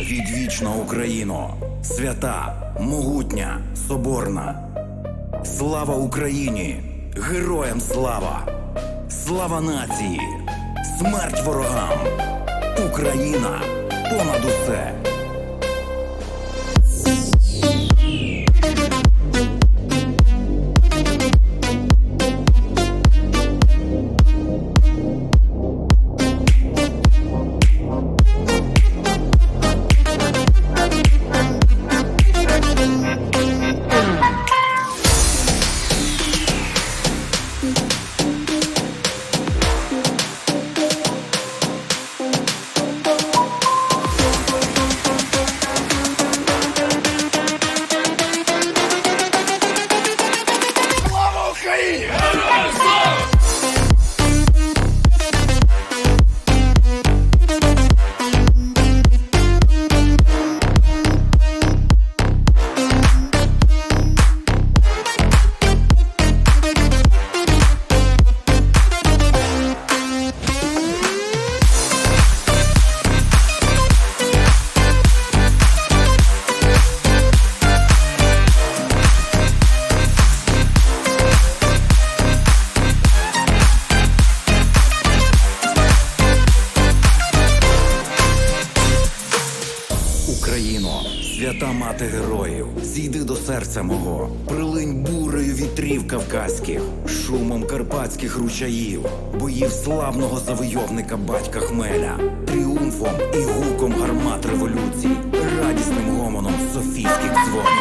Відвічна Україно, свята, могутня, соборна. Слава Україні! Героям слава! Слава нації! Смерть ворогам! Україна понад усе! Україно, свята мати героїв, зійди до серця мого, прилинь бурею вітрів кавказьких, шумом карпатських ручаїв, боїв славного завойовника батька Хмеля, тріумфом і гуком гармат революції, радісним гомоном софійських дзвонів.